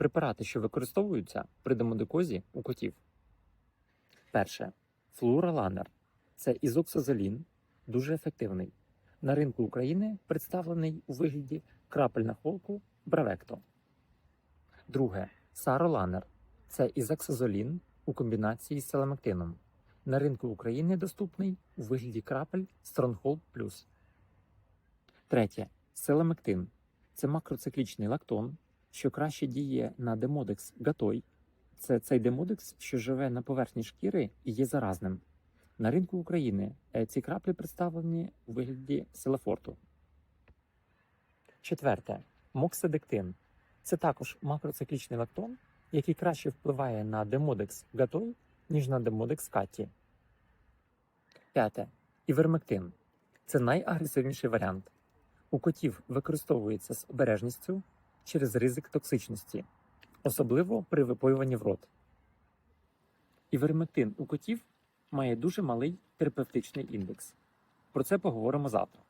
Препарати, що використовуються при демодикозі у котів. Перше. Флураланер. Це ізоксазолін, дуже ефективний. На ринку України представлений у вигляді крапель на холку Бравекто. Друге. Сароланер. Це ізоксазолін у комбінації з селамектином. На ринку України доступний у вигляді крапель Stronghold Plus. Третє. Селамектин. Це макроциклічний лактон, що краще діє на демодекс гатой. Це цей демодекс, що живе на поверхні шкіри і є заразним. На ринку України е, ці краплі представлені у вигляді селафорту. Четверте. Моксидектин. Це також макроциклічний лактон, який краще впливає на демодекс гатой, ніж на демодекс каті. П'яте. Івермектин. Це найагресивніший варіант. У котів використовується з обережністю через ризик токсичності, особливо при випоюванні в рот. Івермектин у котів має дуже малий терапевтичний індекс. Про це поговоримо завтра.